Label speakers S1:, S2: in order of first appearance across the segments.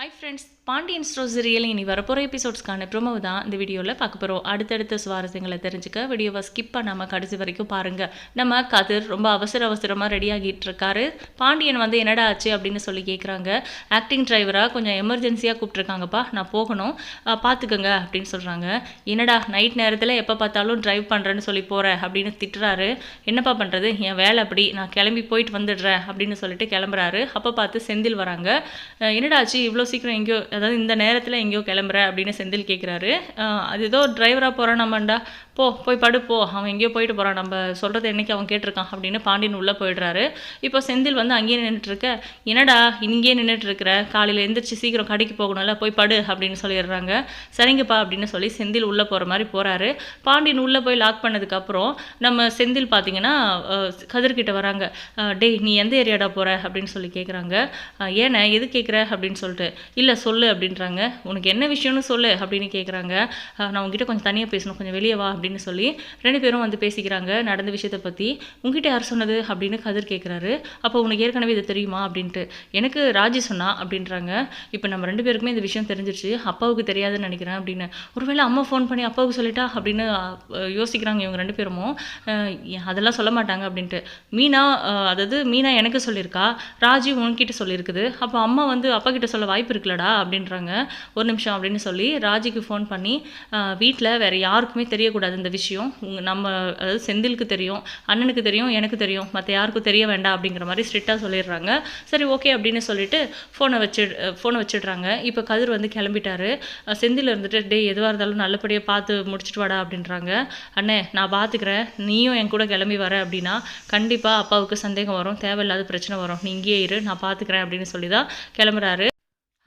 S1: Hi friends Pandian store இனி வரப்போகிற எபிசோட்ஸ்க்கான promo தான் இந்த வீடியோவில் பார்க்க போகிறோம் அடுத்தடுத்த சுவாரஸ்யங்களை தெரிஞ்சுக்க வீடியோவை ஸ்கிப் பண்ணாமல் கடைசி வரைக்கும் பாருங்கள் நம்ம கதிர் ரொம்ப அவசர அவசரமாக ரெடி ஆகிட்டு இருக்காரு. பாண்டியன் வந்து என்னடா ஆச்சு அப்படின்னு சொல்லி கேட்குறாங்க ஆக்டிங் டிரைவராக கொஞ்சம் எமர்ஜென்சியாக கூப்பிட்ருக்காங்கப்பா நான் போகணும். பார்த்துக்கோங்க அப்படின்னு சொல்கிறாங்க என்னடா நைட் நேரத்தில் எப்போ பார்த்தாலும் டிரைவ் பண்ணுறேன்னு சொல்லி போகிறேன் அப்படின்னு திட்டுறாரு. என்னப்பா பண்ணுறது என் வேலை அப்படி நான் கிளம்பி போயிட்டு வந்துடுறேன் அப்படின்னு சொல்லிட்டு கிளம்புறாரு. அப்போ பார்த்து செந்தில் வராங்க. என்னடா ஆச்சு? இவ்வளோ சீக்கிரம் எங்கேயோ அதாவது இந்த நேரத்தில் எங்கேயோ கிளம்புற அப்படின்னு செந்தில் கேட்குறாரு அது ஏதோ டிரைவராக போகிறான் நம்மண்டா. போ போய் படுப்போ அவன் எங்கேயோ போயிட்டு போகிறான் நம்ம சொல்கிறது என்னைக்கு அவன் கேட்டிருக்கான் அப்படின்னு பாண்டியன் உள்ளே போயிடுறாரு. இப்போ செந்தில் வந்து அங்கேயே நின்றுட்டு இருக்க என்னடா இங்கேயே நின்றுட்டுருக்குற காலையில் எந்திரிச்சு சீக்கிரம் கடைக்கு போகணும்ல போய் படு அப்படின்னு சொல்லிடுறாங்க. சரிங்கப்பா அப்படின்னு சொல்லி செந்தில் உள்ளே போகிற மாதிரி போகிறாரு பாண்டியன் உள்ளே போய் லாக் பண்ணதுக்கப்புறம் நம்ம செந்தில் பார்த்தீங்கன்னா கதிர்கிட்ட வராங்க. டேய் நீ எந்த ஏரியாடா போகிற அப்படின்னு சொல்லி கேட்குறாங்க ஏன்னா? எது கேட்குற அப்படின்னு சொல்லிட்டு. இல்லை சொல்லு அப்படின்றாங்க. உனக்கு என்ன விஷயம்னு சொல்லு அப்படின்னு கேட்குறாங்க நான் உங்ககிட்ட கொஞ்சம் தனியாக பேசணும். கொஞ்சம் வெளியே வா அப்படின்னு சொல்லி ரெண்டு பேரும் வந்து பேசிக்கிறாங்க. நடந்த விஷயத்தை பற்றி உங்ககிட்ட யார் சொன்னது? அப்படின்னு கதிர் கேட்குறாரு அப்போ உனக்கு ஏற்கனவே இது தெரியுமா? அப்படின்ட்டு. எனக்கு ராஜி சொன்னா அப்படின்றாங்க. இப்போ நம்ம ரெண்டு பேருக்குமே இந்த விஷயம் தெரிஞ்சிருச்சு. அப்பாவுக்கு தெரியாதுன்னு நினைக்கிறேன் அப்படின்னு. ஒருவேளை அம்மா ஃபோன் பண்ணி அப்பாவுக்கு சொல்லிட்டா? அப்படின்னு யோசிக்கிறாங்க இவங்க ரெண்டு பேருமோ. அதெல்லாம் சொல்ல மாட்டாங்க அப்படின்ட்டு. மீனா அதாவது மீனா எனக்கு சொல்லியிருக்கா ராஜி உன்கிட்ட சொல்லியிருக்குது அப்போ அம்மா வந்து அப்பா கிட்ட சொல்ல வாய்ப்பு இருக்குல்லடா அப்படின்றாங்க. ஒரு நிமிஷம் அப்படின்னு சொல்லி ராஜிக்கு ஃபோன் பண்ணி வீட்டில் வேறு யாருக்குமே தெரியக்கூடாது இந்த விஷயம். உங்க நம்ம அதாவது செந்திலுக்கு தெரியும் அண்ணனுக்கு தெரியும் எனக்கு தெரியும். மற்ற யாருக்கும் தெரிய வேண்டாம் அப்படிங்கிற மாதிரி ஸ்ட்ரிக்டாக சொல்லிடுறாங்க. சரி ஓகே அப்படின்னு சொல்லிட்டு ஃபோனை வச்சு ஃபோனை வச்சிடுறாங்க. இப்போ கதிர் வந்து கிளம்பிட்டாரு. செந்தில் இருந்துட்டு டேய் எதுவாக இருந்தாலும் நல்லபடியாக பார்த்து முடிச்சிட்டு வாடா அப்படின்றாங்க. அண்ணே நான் பார்த்துக்கிறேன் நீயும் என் கூட கிளம்பி வர அப்படின்னா கண்டிப்பாக அப்பாவுக்கு சந்தேகம் வரும். தேவையில்லாத பிரச்சனை வரும். நீ இங்கேயே இரு. நான் பார்த்துக்கிறேன் அப்படின்னு சொல்லி தான் கிளம்புறாரு.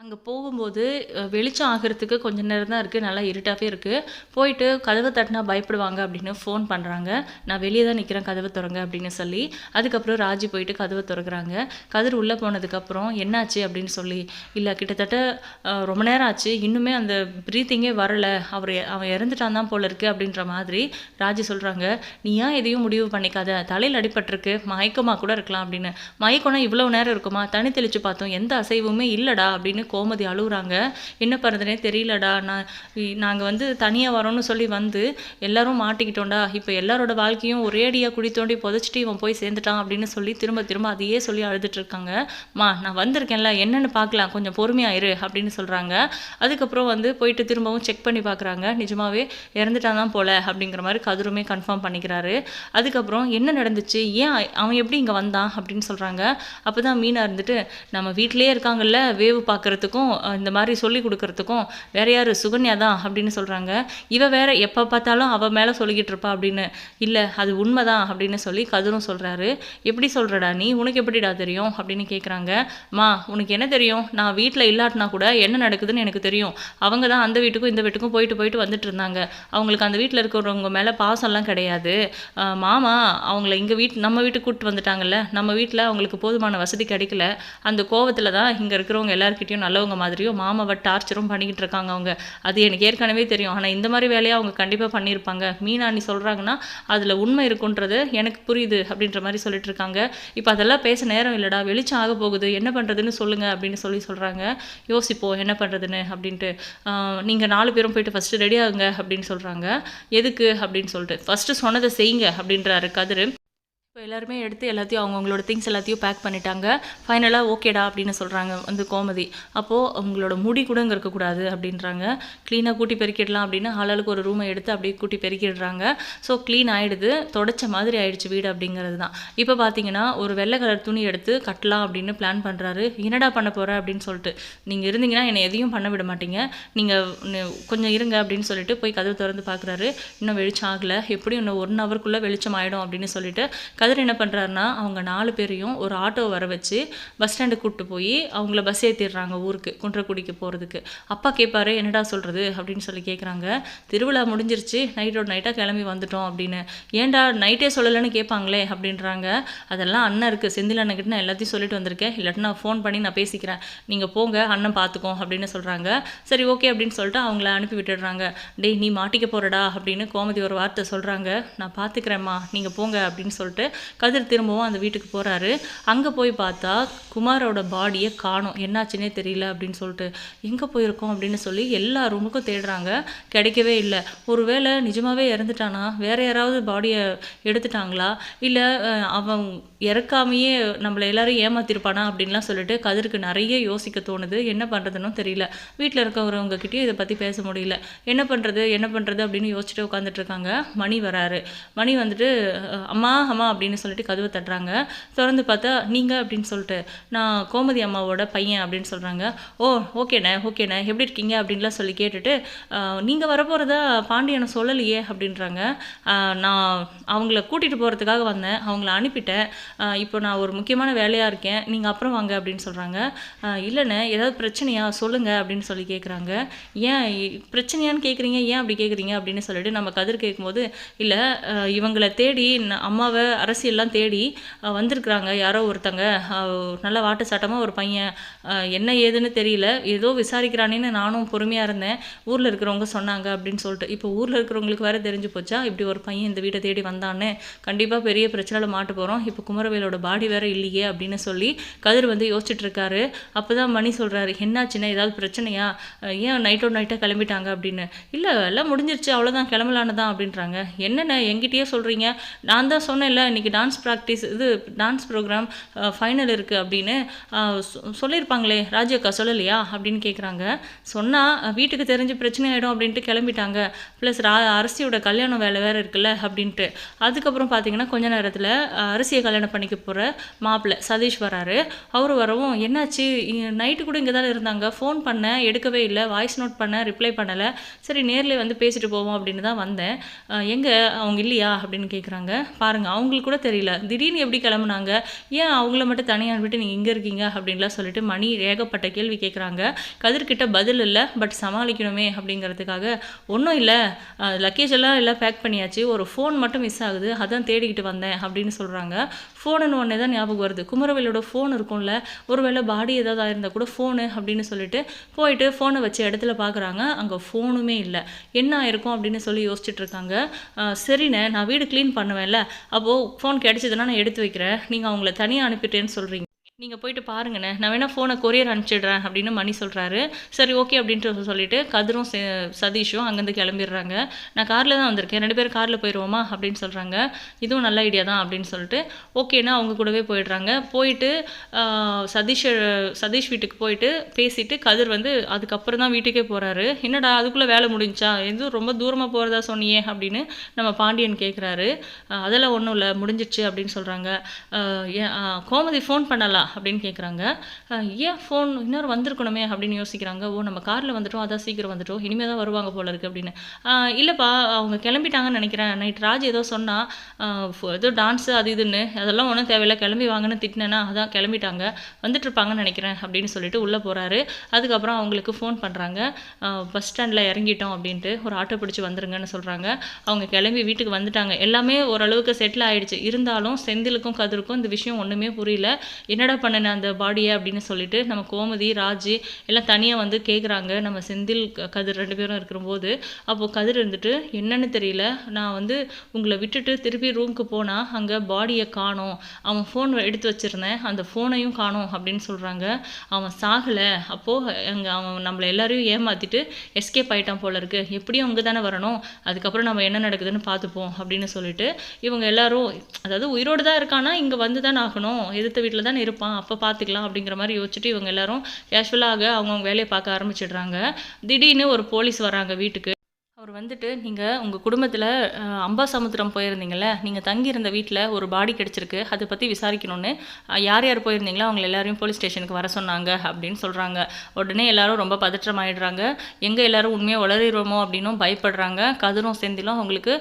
S1: அங்கே போகும்போது வெளிச்சம் ஆகிறதுக்கு கொஞ்ச நேரம் தான் இருக்குது நல்லா இருட்டாகவே இருக்குது போயிட்டு கதவை தட்டினா பயப்படுவாங்க அப்படின்னு ஃபோன் பண்ணுறாங்க நான் வெளியே தான் நிற்கிறேன் கதவை திறங்க அப்படின்னு சொல்லி அதுக்கப்புறம் ராஜி போயிட்டு கதவை திறக்கிறாங்க. கதிர் உள்ளே போனதுக்கப்புறம் என்னாச்சு அப்படின்னு சொல்லி இல்லை கிட்டத்தட்ட ரொம்ப நேரம் ஆச்சு. இன்னுமே அந்த ப்ரீத்திங்கே வரலை. அவர் அவன் இறந்துட்டான் தான் போல இருக்குது அப்படின்ற மாதிரி ராஜி சொல்கிறாங்க நீ ஏன் எதையும் முடிவு பண்ணிக்காத? தலையில் அடிபட்டிருக்கு. மயக்கமாக கூட இருக்கலாம் அப்படின்னு. மயக்கம்னா இவ்வளோ நேரம் இருக்குமா? தனி தெளித்து பார்த்தோம். எந்த அசைவுமே இல்லைடா அப்படின்னு கோமதி அழுகுறாங்க. என்ன பண்ணுறதுனே தெரியலடா. நான் நாங்கள் வந்து தனியாக வரோம்னு சொல்லி வந்து எல்லாரும் மாட்டிக்கிட்டோம்டா. இப்போ எல்லாரோட வாழ்க்கையும் ஒரேடியாக குடி தோண்டி புதைச்சிட்டு இவன் போய் சேர்ந்துட்டான் அப்படின்னு சொல்லி திரும்ப திரும்ப அதையே சொல்லி அழுதுட்டுருக்காங்க மா நான் வந்திருக்கேன்ல. என்னென்னு பார்க்கலாம். கொஞ்சம் பொறுமையாயிரு அப்படின்னு சொல்கிறாங்க அதுக்கப்புறம் வந்து போயிட்டு திரும்பவும் செக் பண்ணி பார்க்குறாங்க. நிஜமாவே இறந்துட்டான் தான் போல அப்படிங்கிற மாதிரி கதிருமே கன்ஃபார்ம் பண்ணிக்கிறாரு. அதுக்கப்புறம் என்ன நடந்துச்சு? ஏன் அவன் எப்படி இங்கே வந்தான்? அப்படின்னு சொல்கிறாங்க அப்போ தான் மீனாக இருந்துட்டு நம்ம வீட்டிலேயே இருக்காங்கல்ல. வேவு கொடுக்கறதுக்கும் இந்த மாதிரி சொல்லி கொடுக்கறதுக்கும் வேற யார்? சுகன்யா தான் அப்படின்னு சொல்கிறாங்க இவ வேற எப்போ பார்த்தாலும் அவள் மேலே சொல்லிக்கிட்டு இருப்பா அப்படின்னு இல்லை அது உண்மைதான் அப்படின்னு சொல்லி கதிரும் சொல்கிறாரு எப்படி சொல்கிறடா நீ? உனக்கு எப்படிடா தெரியும்? அப்படின்னு கேட்குறாங்க மா உனக்கு என்ன தெரியும்? நான் வீட்டில் இல்லாட்டினா கூட என்ன நடக்குதுன்னு எனக்கு தெரியும். அவங்க தான் அந்த வீட்டுக்கும் இந்த வீட்டுக்கும் போயிட்டு போயிட்டு வந்துட்டு இருந்தாங்க. அவங்களுக்கு அந்த வீட்டில் இருக்கிறவங்க மேலே பாசம்லாம் கிடையாது. மாமா அவங்கள இங்கே வீட்டு நம்ம வீட்டுக்கு கூப்பிட்டு வந்துட்டாங்கல்ல? நம்ம வீட்டில் அவங்களுக்கு போதுமான வசதி கிடைக்கல. அந்த கோவத்தில் தான் இங்கே இருக்கிறவங்க எல்லாருக்கிட்டையும் நல்லவங்க மாதிரியும் மாமாவை டார்ச்சரும் பண்ணிக்கிட்டு இருக்காங்க அவங்க. அது எனக்கு ஏற்கனவே தெரியும். ஆனால் இந்த மாதிரி வேலையை அவங்க கண்டிப்பாக பண்ணியிருப்பாங்க. மீனா நீ சொல்கிறாங்கன்னா அதில் உண்மை இருக்குன்றது எனக்கு புரியுது அப்படின்ற மாதிரி சொல்லிட்டு இருக்காங்க இப்போ அதெல்லாம் பேச நேரம் இல்லைடா வெளிச்சம் ஆக போகுது. என்ன பண்ணுறதுன்னு சொல்லுங்க அப்படின்னு சொல்லி சொல்கிறாங்க யோசிப்போம் என்ன பண்ணுறதுன்னு அப்படின்ட்டு. நீங்கள் நாலு பேரும் போயிட்டு ஃபஸ்ட்டு ரெடி ஆகுங்க அப்படின்னு சொல்கிறாங்க எதுக்கு அப்படின்னு சொல்லிட்டு. ஃபஸ்ட்டு சொன்னதை செய்யுங்க அப்படின்றாரு கதிர். இப்போ எல்லாருமே எடுத்து எல்லாத்தையும் அவங்கவுங்களோட திங்ஸ் எல்லாத்தையும் பேக் பண்ணிட்டாங்க. ஃபைனலாக ஓகேடா அப்படின்னு சொல்கிறாங்க வந்து கோமதி. அப்போது அவங்களோட முடி கூட இங்கே இருக்கக்கூடாது அப்படின்றாங்க. க்ளீனாக கூட்டி பெருக்கிடலாம் அப்படின்னு ஆளாளுக்கு ஒரு ரூமை எடுத்து அப்படியே கூட்டி பெருக்கிடுறாங்க. ஸோ க்ளீன் ஆகிடுது தொடச்ச மாதிரி ஆயிடுச்சு வீடு அப்படிங்கிறது தான். இப்போ பார்த்தீங்கன்னா ஒரு வெள்ளை கலர் துணி எடுத்து கட்டலாம் அப்படின்னு பிளான் பண்ணுறாரு என்னடா பண்ண போகிற அப்படின்னு சொல்லிட்டு. நீங்கள் இருந்தீங்கன்னா என்னை எதையும் பண்ண விட மாட்டீங்க. நீங்கள் கொஞ்சம் இருங்க அப்படின்னு சொல்லிட்டு போய் கதவு திறந்து பார்க்குறாரு இன்னும் வெளிச்சம் ஆகலை. எப்படியும் இன்னும் ஒன் ஹவருக்குள்ளே வெளிச்சம் ஆகிடும் அப்படின்னு சொல்லிட்டு கதிர் என்ன பண்ணுறாருன்னா அவங்க நாலு பேரையும் ஒரு ஆட்டோ வர வச்சு பஸ் ஸ்டாண்டு கூப்பிட்டு போய் அவங்கள பஸ் ஏற்றிடுறாங்க ஊருக்கு குன்றக்குடிக்கு போகிறதுக்கு அப்பா கேட்பாரு என்னடா சொல்கிறது அப்படின்னு சொல்லி கேட்குறாங்க திருவிழா முடிஞ்சிருச்சு நைட்டோட நைட்டாக கிளம்பி வந்துட்டோம் அப்படின்னு. ஏன்டா நைட்டே சொல்லலைன்னு கேட்பாங்களே அப்படின்றாங்க. அதெல்லாம் அண்ணன் இருக்குது செந்தில் அண்ணன்கிட்ட நான் எல்லாத்தையும் சொல்லிட்டு வந்திருக்கேன். இல்லாட்டி நான் ஃபோன் பண்ணி நான் பேசிக்கிறேன். நீங்கள் போங்க அண்ணன் பார்த்துக்கோ அப்படின்னு சொல்கிறாங்க சரி ஓகே அப்படின்னு சொல்லிட்டு அவங்கள அனுப்பி விட்டுடுறாங்க. டேய் நீ மாட்டிக்க போகிறடா அப்படின்னு கோமதி ஒரு வார்த்தை சொல்கிறாங்க நான் பார்த்துக்கிறேம்மா நீங்கள் போங்க அப்படின்னு சொல்லிட்டு கதிர் திரும்பவும் அந்த வீட்டுக்கு போகிறாரு அங்கே போய் பார்த்தா குமாரோட பாடியை காணும். என்னாச்சுன்னே தெரியல அப்படின்னு சொல்லிட்டு. எங்கே போயிருக்கோம் அப்படின்னு சொல்லி எல்லா ரூமுக்கும் தேடுறாங்க. கிடைக்கவே இல்லை. ஒருவேளை நிஜமாகவே இறந்துட்டானா? வேற யாராவது பாடியை எடுத்துட்டாங்களா? இல்லை அவன் இறக்காமையே நம்மளை எல்லாரும் ஏமாத்திருப்பானா அப்படின்லாம் சொல்லிட்டு கதிருக்கு நிறைய யோசிக்க தோணுது. என்ன பண்ணுறதுன்னு தெரியல. வீட்டில் இருக்கிறவங்ககிட்டயும் இதை பற்றி பேச முடியல. என்ன பண்ணுறது என்ன பண்ணுறது அப்படின்னு யோசிச்சுட்டு உட்காந்துட்டு இருக்காங்க. மணி வராரு. மணி வந்துட்டு அம்மா அம்மா அப்படின்னு அப்படின்னு சொல்லிட்டு கதவை தட்டுறாங்க. திறந்து பார்த்தா நீங்கள் அப்படின்னு சொல்லிட்டு நான் கோமதி அம்மாவோட பையன் அப்படின்னு சொல்கிறாங்க ஓ ஓகேண்ணே ஓகேண்ணே எப்படி இருக்கீங்க? அப்படின்லாம் சொல்லி கேட்டுட்டு நீங்கள் வரப்போகிறதா பாண்டியனை சொல்லலையே அப்படின்றாங்க. நான் அவங்கள கூட்டிகிட்டு போகிறதுக்காக வந்தேன் அவங்கள அனுப்பிட்டேன். இப்போ நான் ஒரு முக்கியமான வேலையாக இருக்கேன் நீங்கள் அப்புறம் வாங்க அப்படின்னு சொல்கிறாங்க இல்லைண்ணே ஏதாவது பிரச்சனையா சொல்லுங்கள் அப்படின்னு சொல்லி கேட்குறாங்க ஏன் பிரச்சனையான்னு கேட்குறீங்க ஏன் அப்படி கேட்குறீங்க அப்படின்னு சொல்லிட்டு நம்ம கதிர் கேட்கும்போது இல்லை இவங்களை தேடி அம்மாவை அரசு அரசியல்லாம் தேடி வந்திருக்கிறாங்க. யாரோ ஒருத்தங்க நல்ல வாட்டு சாட்டமாக ஒரு பையன் என்ன ஏதுன்னு தெரியல. ஏதோ விசாரிக்கிறானேன்னு நானும் பொறுமையாக இருந்தேன். ஊரில் இருக்கிறவங்க சொன்னாங்க அப்படின்னு சொல்லிட்டு. இப்போ ஊரில் இருக்கிறவங்களுக்கு வேறு தெரிஞ்சு போச்சா? இப்படி ஒரு பையன் இந்த வீட்டை தேடி வந்தான்னு. கண்டிப்பாக பெரிய பிரச்சனையில் மாட்டு போகிறோம் இப்போ குமரவேலோட பாடி வேறு இல்லையே அப்படின்னு சொல்லி கதிர் வந்து யோசிச்சுட்டு இருக்காரு. அப்போ தான் மணி சொல்கிறாரு என்னாச்சுன்னா ஏதாவது பிரச்சனையா? ஏன் நைட்டோ நைட்டாக கிளம்பிட்டாங்க? அப்படின்னு. இல்லை எல்லாம் முடிஞ்சிருச்சு. அவ்வளோதான் கிளம்பலான்னு தான் அப்படின்றாங்க. என்னென்ன எங்கிட்டயே சொல்கிறீங்க நான் தான் சொன்னேன்ல இன்னைக்கு டான்ஸ் ப்ராக்டிஸ் இது டான்ஸ் ப்ரோக்ராம் ஃபைனல் இருக்குது அப்படின்னு அஹ் சொ- சொல்லியிருப்பாங்களே ராஜியக்கா சொல்லலையா? அப்படின்னு கேட்குறாங்க சொன்னால் வீட்டுக்கு தெரிஞ்சு பிரச்சனை ஆகிடும் அப்படின்ட்டு கிளம்பிட்டாங்க. ப்ளஸ் ரா அரசியோட கல்யாணம் வேலை வேறு இருக்குல்ல அப்படின்ட்டு. அதுக்கப்புறம் பார்த்தீங்கன்னா கொஞ்ச நேரத்தில் அரசியை கல்யாணம் பண்ணிக்க போகிற மாப்பிள்ளை சதீஷ் வராரு. அவர் வரவும் என்னாச்சு? நைட்டு கூட இங்கே தான் இருந்தாங்க. ஃபோன் பண்ணேன் எடுக்கவே இல்லை. வாய்ஸ் நோட் பண்ணேன் ரிப்ளை பண்ணலை. சரி நேரில் வந்து பேசிட்டு போவோம் அப்படின்னு தான் வந்தேன். எங்கே? அவங்க இல்லையா? அப்படின்னு கேட்குறாங்க பாருங்கள் அவங்களுக்கு கூட தெரியல. திடீர்னு எப்படி கிளம்புனாங்க? ஏன் அவங்கள மட்டும் தனியாக விட்டு நீங்கள் இங்கே இருக்கீங்க? அப்படின்லாம் சொல்லிட்டு மணி ஏகப்பட்ட கேள்வி கேட்குறாங்க கதிர்கிட்ட பதில் இல்லை பட் சமாளிக்கணுமே அப்படிங்கிறதுக்காக ஒன்றும் இல்லை. லக்கேஜ் எல்லாம் எல்லாம் பேக் பண்ணியாச்சு. ஒரு ஃபோன் மட்டும் மிஸ் ஆகுது. அதான் தேடிக்கிட்டு வந்தேன் அப்படின்னு சொல்கிறாங்க ஃபோனுன்னு ஒன்றே தான் ஞாபகம் வருது. குமரவேலோட ஃபோன் இருக்கும்ல. ஒருவேளை பாடி ஏதாவது ஆயிருந்தா கூட ஃபோனு அப்படின்னு சொல்லிட்டு போயிட்டு ஃபோனை வச்ச இடத்துல பார்க்குறாங்க அங்கே ஃபோனுமே இல்லை. என்ன ஆயிருக்கும் அப்படின்னு சொல்லி யோசிச்சுட்டு இருக்காங்க. சரிண்ணே நான் வீடு க்ளீன் பண்ணுவேன்ல. அப்போது ஃபோன் கிடச்சிதுன்னா நான் எடுத்து வைக்கிறேன். நீங்கள் அவங்கள தனியாக அனுப்பிட்டேன்னு சொல்கிறீங்க நீங்கள் போயிட்டு பாருங்கண்ணே. நான் வேணால் ஃபோனை கொரியர் அனுப்பிச்சிடுறேன் அப்படின்னு மணி சொல்கிறாரு சரி ஓகே அப்படின்ட்டு சொல்லிட்டு கதிரும் சே- சதீஷும் அங்கேருந்து கிளம்பிடுறாங்க. நான் காரில் தான் வந்திருக்கேன். ரெண்டு பேரும் காரில் போயிடுவோமா அப்படின்னு சொல்கிறாங்க இதுவும் நல்ல ஐடியா தான் அப்படின்னு சொல்லிட்டு ஓகேன்னா அவங்க கூடவே போயிடுறாங்க. போயிட்டு சதீஷ் சதீஷ் வீட்டுக்கு போயிட்டு பேசிட்டு கதிர் வந்து அதுக்கப்புறம் தான் வீட்டுக்கே போகிறாரு என்னடா அதுக்குள்ளே வேலை முடிஞ்சா? எதுவும் ரொம்ப தூரமாக போகிறதா சொன்னியே அப்படின்னு நம்ம பாண்டியன் கேட்குறாரு அதெல்லாம் ஒன்றும் இல்லை முடிஞ்சிடுச்சு அப்படின்னு சொல்கிறாங்க ஏன் கோமதி ஃபோன் பண்ணலாம் அப்படின்னு கேட்குறாங்க ஏன் ஃபோன் இன்னொரு வந்திருக்கணுமே அப்படின்னு யோசிக்கிறாங்க. ஓ நம்ம காரில் வந்துட்டோம் அதான் சீக்கிரம் வந்துட்டோம் இனிமேல் தான் வருவாங்க போல இருக்குது அப்படின்னு. இல்லைப்பா அவங்க கிளம்பிட்டாங்கன்னு நினைக்கிறேன். நைட் ராஜ் ஏதோ சொன்னால் ஏதோ டான்ஸு அது இதுன்னு அதெல்லாம் ஒன்றும் தேவையில்ல கிளம்பி வாங்கன்னு திட்டினேன்னா அதான் கிளம்பிட்டாங்க வந்துட்டுருப்பாங்கன்னு நினைக்கிறேன் அப்படின்னு சொல்லிட்டு உள்ளே போகிறாரு அதுக்கப்புறம் அவங்களுக்கு ஃபோன் பண்ணுறாங்க பஸ் ஸ்டாண்டில் இறங்கிட்டோம் அப்படின்ட்டு ஒரு ஆட்டோ பிடிச்சி வந்துருங்கன்னு சொல்கிறாங்க அவங்க கிளம்பி வீட்டுக்கு வந்துட்டாங்க. எல்லாமே ஓரளவுக்கு செட்டில் ஆகிடுச்சு இருந்தாலும் செந்திலுக்கும் கதிருக்கும் இந்த விஷயம் ஒன்றுமே புரியல. என்னடா பண்ணின அந்த பாடியை அப்படின்னு சொல்லிட்டு நம்ம கோமதி ராஜி எல்லாம் தனியாக வந்து கேட்குறாங்க நம்ம செந்தில் கதிர் ரெண்டு பேரும் இருக்கிறபோது அப்போது கதிர் இருந்துட்டு என்னன்னு தெரியல. நான் வந்து உங்களை விட்டுட்டு திருப்பி ரூமுக்கு போனால் அங்கே பாடியை காணோம். அவன் ஃபோன் எடுத்து வச்சிருந்தேன். அந்த ஃபோனையும் காணோம். அப்படின்னு சொல்கிறாங்க அவன் சாகலை. அப்போது அங்கே அவன் நம்மளை எல்லாரையும் ஏமாற்றிட்டு எஸ்கேப் ஆகிட்டான் போல இருக்கு. எப்படியும் அங்கே தானே வரணும். அதுக்கப்புறம் நம்ம என்ன நடக்குதுன்னு பார்த்துப்போம் அப்படின்னு சொல்லிட்டு இவங்க எல்லாரும் அதாவது உயிரோடு தான் இருக்கானா இங்கே வந்து தான் ஆகணும். எதிர்த்த வீட்டில் தானே இருப்பான். அப்போ பார்த்துக்கலாம் அப்படிங்கிற மாதிரி யோசிச்சுட்டு இவங்க எல்லாரும் கேஷுவலாக அவங்கவுங்க வேலையை பார்க்க ஆரம்பிச்சிடுறாங்க. திடீர்னு ஒரு போலீஸ் வராங்க வீட்டுக்கு. அவர் வந்துட்டு நீங்கள் உங்கள் குடும்பத்தில் அம்பாசமுத்திரம் போயிருந்தீங்கல்ல நீங்கள் தங்கியிருந்த வீட்டில் ஒரு பாடி கிடச்சிருக்கு அதை பற்றி விசாரிக்கணும்னு யார் யார் போயிருந்தீங்களோ அவங்க எல்லாரையும் போலீஸ் ஸ்டேஷனுக்கு வர சொன்னாங்க அப்படின்னு சொல்கிறாங்க உடனே எல்லாரும் ரொம்ப பதற்றமாயிடுறாங்க. எங்கே எல்லாரும் உண்மையாக உளறிடுவோமோ அப்படின்னும் பயப்படுறாங்க. கதிரும் செந்திலும் அவங்களுக்கு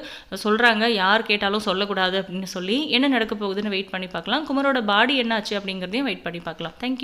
S1: சொல்கிறாங்க யார் கேட்டாலும் சொல்லக்கூடாது அப்படின்னு சொல்லி என்ன நடக்க போகுதுன்னு வெயிட் பண்ணி பார்க்கலாம். குமரோட பாடி என்னாச்சு? அப்படிங்கிறதையும் வெயிட் பண்ணி பார்க்கலாம். தேங்க்யூ